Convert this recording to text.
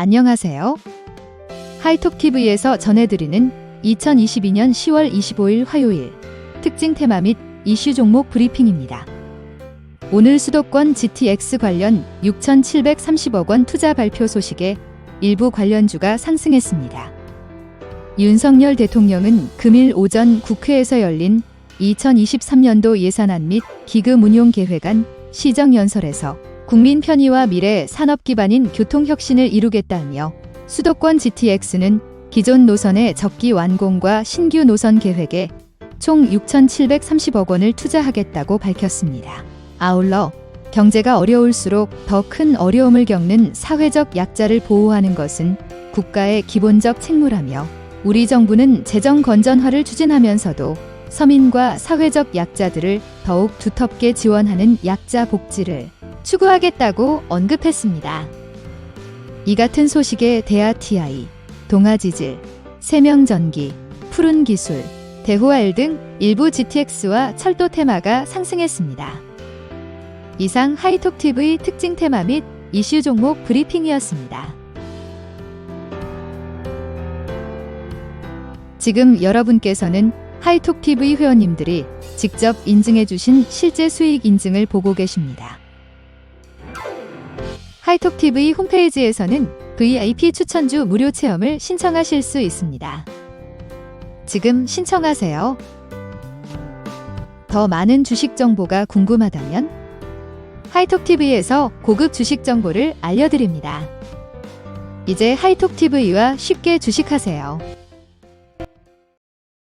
안녕하세요. 하이톡TV에서 전해드리는 2022년 10월 25일 화요일 특징 테마 및 이슈 종목 브리핑입니다. 오늘 수도권 GTX 관련 6,730억 원 투자 발표 소식에 일부 관련주가 상승했습니다. 윤석열 대통령은 금일 오전 국회에서 열린 2023년도 예산안 및 기금 운용 계획안 시정연설에서 국민 편의와 미래 산업 기반인 교통 혁신을 이루겠다며 수도권 GTX는 기존 노선의 적기 완공과 신규 노선 계획에 총 6,730억 원을 투자하겠다고 밝혔습니다. 아울러 경제가 어려울수록 더 큰 어려움을 겪는 사회적 약자를 보호하는 것은 국가의 기본적 책무라며 우리 정부는 재정 건전화를 추진하면서도 서민과 사회적 약자들을 더욱 두텁게 지원하는 약자 복지를 추구하겠다고 언급했습니다. 이 같은 소식에 대아TI, 동아지질, 세명전기, 푸른기술, 대호알 등 일부 GTX와 철도 테마가 상승했습니다. 이상 하이톡TV 특징 테마 및 이슈 종목 브리핑이었습니다. 지금 여러분께서는 하이톡TV 회원님들이 직접 인증해 주신 실제 수익 인증을 보고 계십니다. 하이톡TV 홈페이지에서는 VIP 추천주 무료 체험을 신청하실 수 있습니다. 지금 신청하세요. 더 많은 주식 정보가 궁금하다면 하이톡TV에서 고급 주식 정보를 알려드립니다. 이제 하이톡TV와 쉽게 주식하세요.